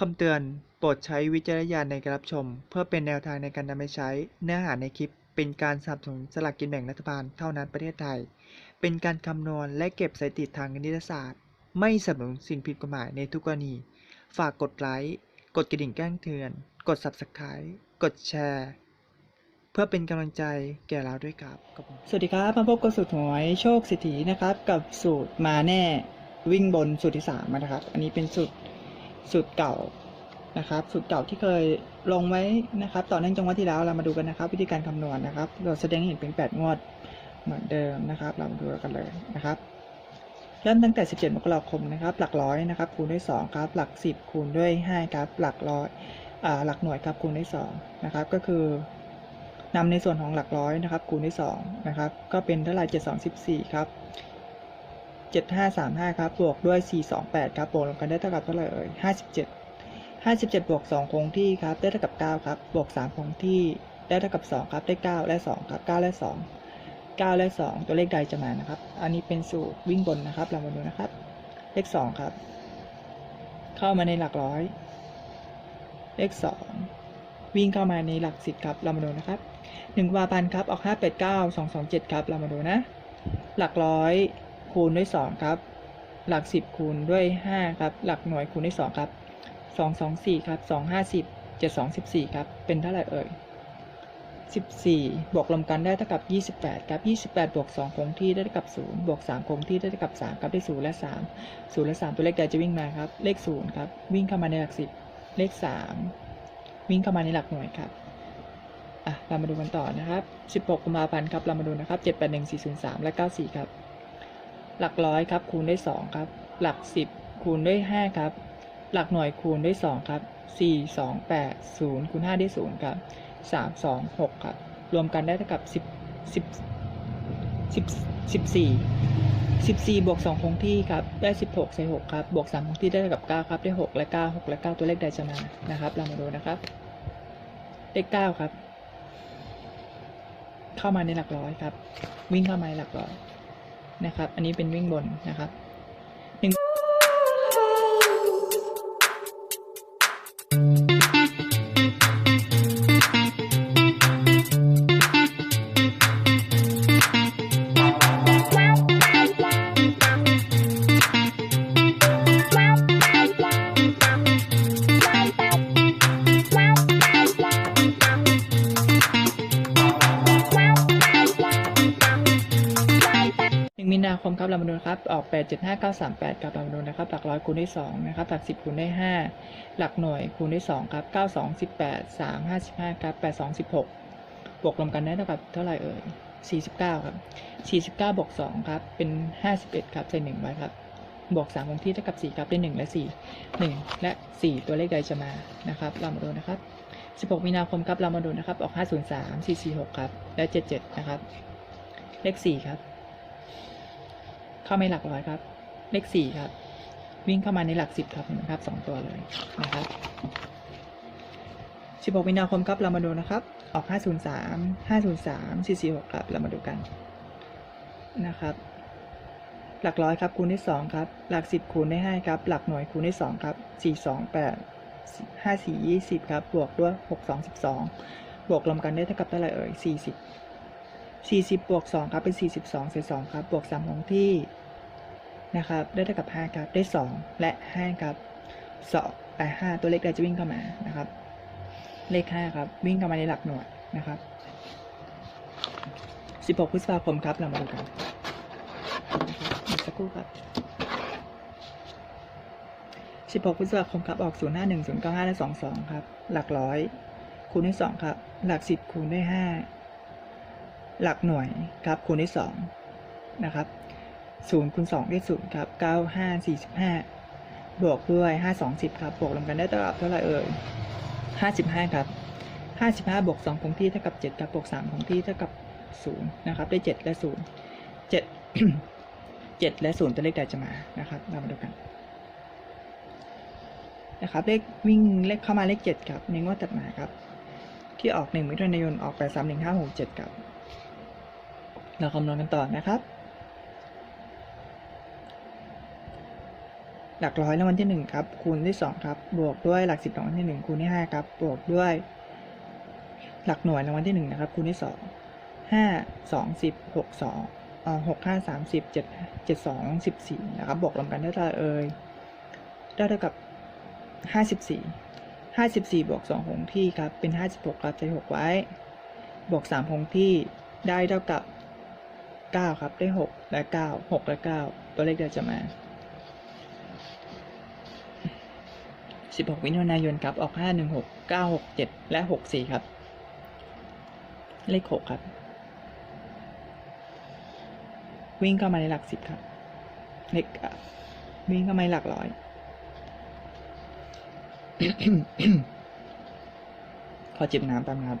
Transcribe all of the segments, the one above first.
คำเตือน โปรดใช้วิจารณญาณในการรับชม เพื่อเป็นแนวทางในการนำไปใช้ เนื้อหาในคลิป เป็นการสนับสนุนสลากกินแบ่งรัฐบาลเท่านั้นประเทศไทย เป็นการคำนวณและเก็บสถิติทางคณิตศาสตร์ ไม่สนับสนุนสิ่งผิดกฎหมายในทุกกรณี ฝากกดไลค์ กดกระดิ่งแจ้งเตือน กด subscribe กดแชร์ เพื่อเป็นกำลังใจแก่เราด้วยครับขอบคุณสวัสดีครับ มาพบกับสูตรหวยโชคสิทธินะครับ กับสูตรมาแน่วิ่งบนสูตรที่สามนะครับ อันนี้เป็นสูตร สูตรเก่านะครับสูตรเก่าที่เคยลงไว้นะครับ ต่อเนื่องจังหวะที่แล้วเรามาดูกันนะครับ วิธีการคำนวณนะครับ เราแสดงให้เห็นเป็นแปดงวดเหมือนเดิมนะครับ เรามาดูกันเลยนะครับเริ่มตั้งแต่ 17 มกราคมนะครับ หลักร้อยนะครับ คูณด้วย 2 ครับ หลัก 10 คูณด้วย 5 ครับ หลักร้อยอ่าหลักหน่วยครับคูณด้วย 2 นะครับ ก็คือนำในส่วนของหลักร้อยนะครับ คูณด้วย2นะครับ ก็เป็นเท่าไหร่7 2 14 ครับ 7 5 3 5 ครับ บวกด้วย 4 2 8 ครับบวกรวมกันได้เท่ากับเท่าไหร่เอ่ย57 57 บวก 2 คงที่ครับ ได้เท่ากับ 9 ครับ บวก 3 คงที่ ได้เท่ากับ 2 ครับ ได้ 9 และ 2 ครับ 9 และ 2 9 และ 2 ตัวเลขใดจะมานะครับ อันนี้เป็นสูตรวิ่งบนนะครับ เรามาดูนะครับ เลข 2 ครับ เข้ามาในหลักร้อย เลข 2 วิ่งเข้ามาในหลักสิบครับ เรามาดูนะครับหนึ่งวาพันครับ ออกห้าแปดเก้าสองสองเจ็ดครับ เรามาดูนะ หลักร้อย คูณด้วยสองครับ หลักสิบคูณด้วยห้าครับ หลักหน่วยคูณด้วยสองครับสองสองสี่ครับสองห้าสิบเจ็ดสองสิบสี่ครับ เป็นเท่าไหร่เอ่ยสิบสี่บวกรวมกันได้เท่ากับยี่สิบแปดครับยี่สิบแปดบวกสองคงที่ได้เท่ากับศูนย์บวกสามคงที่ได้เท่ากับสามครับ ได้ศูนย์และสามศูนย์และสามตัวเลขใดจะวิ่งมาครับ เลขศูนย์ครับ วิ่งเข้ามาในหลักสิบเลขสามวิ่งเข้ามาในหลักหน่วยครับอะเรามาดูกันต่อนะครับ 16กุมภาพันธ์ครับ เรามาดูนะครับ 7 8 1 4 0 3 และ 94 ครับ หลักร้อยครับคูณด้วย2ครับหลัก 10 คูณด้วย5ครับหลักหน่วยคูณด้วย2ครับ4 2 8 0คูณ5ได้0ครับ3 2 6ครับรวมกันได้เท่ากับ10 10 10 14 14บวก2คงที่ครับได้ 16ใส่6ครับบวก3คงที่ได้เท่ากับ 9 ครับได้ 6 และ 9 6 และ 9 ตัวเลขใดจะมานะครับ เรามาดูนะครับเลข9ครับ เข้ามาในหลักร้อยครับ วิ่งเข้ามาในหลักร้อย นะครับ อันนี้เป็นวิ่งบนนะครับ คมครับเรามาดูนครับ ออกแปดเจ็ดห้าเก้าสามแปดครับเรามาดูนะครับ หลักร้อยคูณด้วยสองนะครับ หลักสิบคูณด้วยห้าหลักหน่วยคูณด้วยสองครับเก้าสองสิบแปดสามห้าสิบห้าครับแปดสองสิบหกบวกรวมกันได้เท่ากับเท่าไหร่เอ่ยสี่สิบเก้าครับสี่สิบเก้าบวกสองครับ เป็นห้าสิบเอ็ดครับ ใส่หนึ่งไว้ครับ บวกสามคงที่เท่ากับสี่ครับได้หนึ่งและสี่หนึ่งและสี่ตัวเลขใดจะมา นะครับเรามาดูนะครับสิบหกมีนาคมครับเรามาดูนะครับ ออกห้าศูนย์สามสี่สี่หกครับ และเจ็ดเจ็ดนะครับ เลขสี่ครับ เข้ามาในหลักร้อยครับ เลขสี่ครับ วิ่งเข้ามาในหลักสิบครับเห็นไหมครับสองตัวเลยนะครับสิบหกมีนาคมครับเรามาดูนะครับ ออกห้าศูนย์สามห้าศูนย์สามสี่สี่หกครับเรามาดูกันนะครับ หลักร้อยครับคูณด้วยสองครับ หลักสิบคูณด้วยห้าครับ หลักหน่วยคูณด้วยสองครับสี่สองแปดห้าสี่ยี่สิบครับ บวกด้วยหกสองสิบสองบวกรวมกันได้เท่ากับเท่าไหร่เอ่ยสี่สิบ สี่สิบบวกสองครับเป็นสี่สิบสองเศษสองครับบวกสามคงที่นะครับได้เท่ากับห้าครับได้สองและห้าครับสองแต่ห้าตัวเลขใดจะวิ่งเข้ามานะครับ เลขห้าครับวิ่งเข้ามาในหลักหน่วยนะครับสิบหกพฤษภาคมครับเรามาดูกันสักครู่ครับสิบหกพฤษภาคมครับออกศูนย์ห้าหนึ่งศูนย์ก้าห้าและสองสองครับ หลักร้อยคูณด้วยสองครับ หลักสิบคูณด้วยห้า หลักหน่วยครับคูณด้วยสองนะครับศูนย์คูณสองได้ศูนย์ครับเก้าห้าสี่สิบห้าบวกด้วยห้าสองสิบครับบวกรวมกันได้เท่ากับเท่าไหร่เอ่ยห้าสิบห้าครับห้าสิบห้าบวกสองคงที่เท่ากับเจ็ดครับบวกสามคงที่เท่ากับศูนย์นะครับ ได้เจ็ดและศูนย์เจ็ดเจ็ดและศูนย์ตัวเลขใดจะมานะครับ เรามาดูกันนะครับเลขวิ่งเลขเข้ามาเลขเจ็ดครับในงวดตัดมาครับ ที่ออกหนึ่งมิถุนายนออกแปดสามหนึ่งห้าหกเจ็ดครับ เราคำนวณกันต่อนะครับ หลักร้อยรางวัลที่หนึ่งครับ คูณด้วยสองครับ บวกด้วยหลักสิบรางวัลที่หนึ่งคูณด้วยห้าครับ บวกด้วย หลักหน่วยรางวัลที่หนึ่งนะครับ คูณด้วยสองห้าสองสิบหกสองเอ่อหกห้าสามสิบเจ็ดเจ็ดสองสิบสี่นะครับ บวกรวมกันได้เท่าไหร่เอ่ย ได้เท่ากับห้าสิบสี่ห้าสิบสี่บวกสองคงที่ครับ เป็นห้าสิบหกครับใช้หกไว้ บวกสามคงที่ได้เท่ากับ เก้าครับ ได้หกและเก้าหกและเก้าตัวเลขเดียวจะมา 16 มิถุนายนครับ ออก 5 1 6 9 6 7 และ 6 4 ครับ เลข 6 ครับ วิ่งเข้ามาในหลัก 10 ครับ เลขวิ่งเข้ามาในหลักร้อยขอจิบน้ำแป๊บนะครับ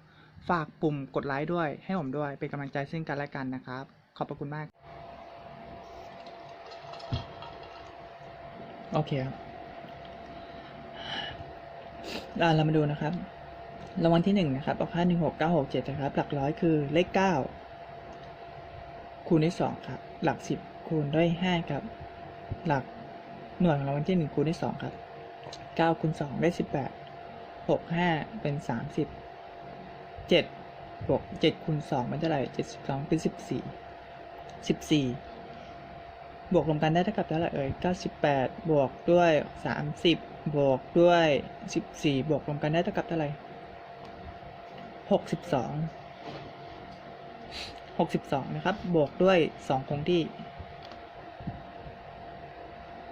ฝากปุ่มกดไลค์ด้วย ให้ผมด้วย เป็นกำลังใจซึ่งกันและกันนะครับ ขอบพระคุณมาก โอเคครับอ่าเรามาดูนะครับรางวัลที่หนึ่งนะครับออกห้าหนึ่งหกเก้าหกเจ็ดนะครับ หลักร้อยคือเลขเก้าคูณด้วยสองครับ หลักสิบคูณด้วยห้าครับ หลักหน่วยของรางวัลที่หนึ่งคูณด้วยสองครับเก้าคูณสองได้สิบแปดหกห้าเป็นสามสิบ เจ็ดบวกเจ็ดคูณสองเป็นเท่าไหร่เจ็ดสิบสองเป็นสิบสี่สิบสี่บวกรวมกันได้เท่ากับเท่าไหร่เอ่ย98บวกด้วย30บวกด้วย14บวกรวมกันได้เท่ากับเท่าไหร่62 62นะครับ บวกด้วย2คงที่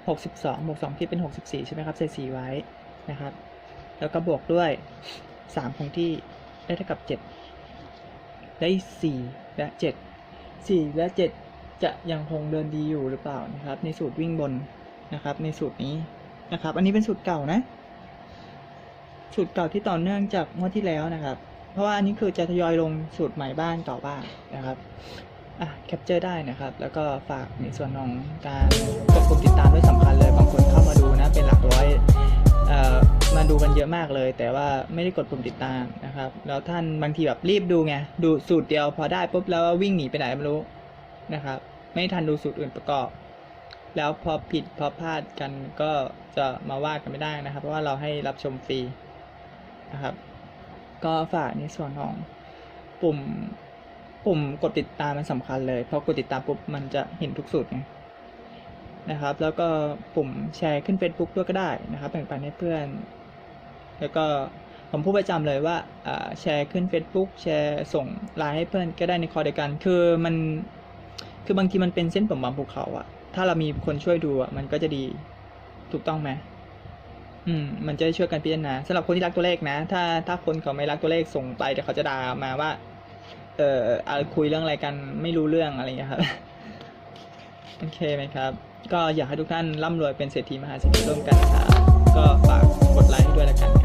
62บวก2ที่เป็น64ใช่ไหมครับใส่4ไว้นะครับ แล้วก็บวกด้วย3คงที่ ได้เท่ากับ 7 ได้ 4 และ 7 4 และ 7 จะยังคงเดินดีอยู่หรือเปล่านะครับ ในสูตรวิ่งบนนะครับ ในสูตรนี้นะครับ อันนี้เป็นสูตรเก่านะ สูตรเก่าที่ต่อเนื่องจากงวดที่แล้วนะครับ เพราะว่าอันนี้คือจะทยอยลงสูตรใหม่บ้านต่อบ้านนะครับอะแคปเจอร์ได้นะครับ แล้วก็ฝากในส่วนของการกดปุ่มติดตามด้วยสำคัญเลยบางคน เยอะมากเลย แต่ว่าไม่ได้กดปุ่มติดตามนะครับ แล้วท่านบางทีแบบรีบดูไงดูสูตรเดียวพอได้ปุ๊บแล้ววิ่งหนีไปไหนไม่รู้นะครับ ไม่ทันดูสูตรอื่นประกอบ แล้วพอผิดพอพลาดกันก็จะมาว่ากันไม่ได้นะครับ เพราะว่าเราให้รับชมฟรีนะครับ ก็ฝากในส่วนของปุ่มปุ่มกดติดตามมันสำคัญเลยพอกดติดตามปุ๊บมันจะเห็นทุกสูตรไงนะครับ แล้วก็ปุ่มแชร์ขึ้น Facebook ด้วยก็ได้นะครับ แบ่งปันให้เพื่อน แล้วก็ผมพูดประจำเลยว่าแชร์ขึ้น Facebook แชร์ส่งไลน์ให้เพื่อนก็ได้ในคอเดียวกัน คือมันคือบางทีมันเป็นเส้นผมบางภูเขาอะถ้าเรามีคนช่วยดูอะมันก็จะดีถูกต้องไหมอืมมันจะได้ช่วยกันพิจารณาสำหรับคนที่รักตัวเลขนะ ถ้าถ้าคนเขาไม่รักตัวเลขส่งไปเดี๋ยวเขาจะด่ามาว่า เอออะคุยเรื่องอะไรกันไม่รู้เรื่องอะไรอย่างเงี้ยครับโอเคไหมครับ ก็อยากให้ทุกท่านร่ำรวยเป็นเศรษฐีมหาเศรษฐีร่วมกันครับก็ฝากกดไลค์ให้ด้วยละกัน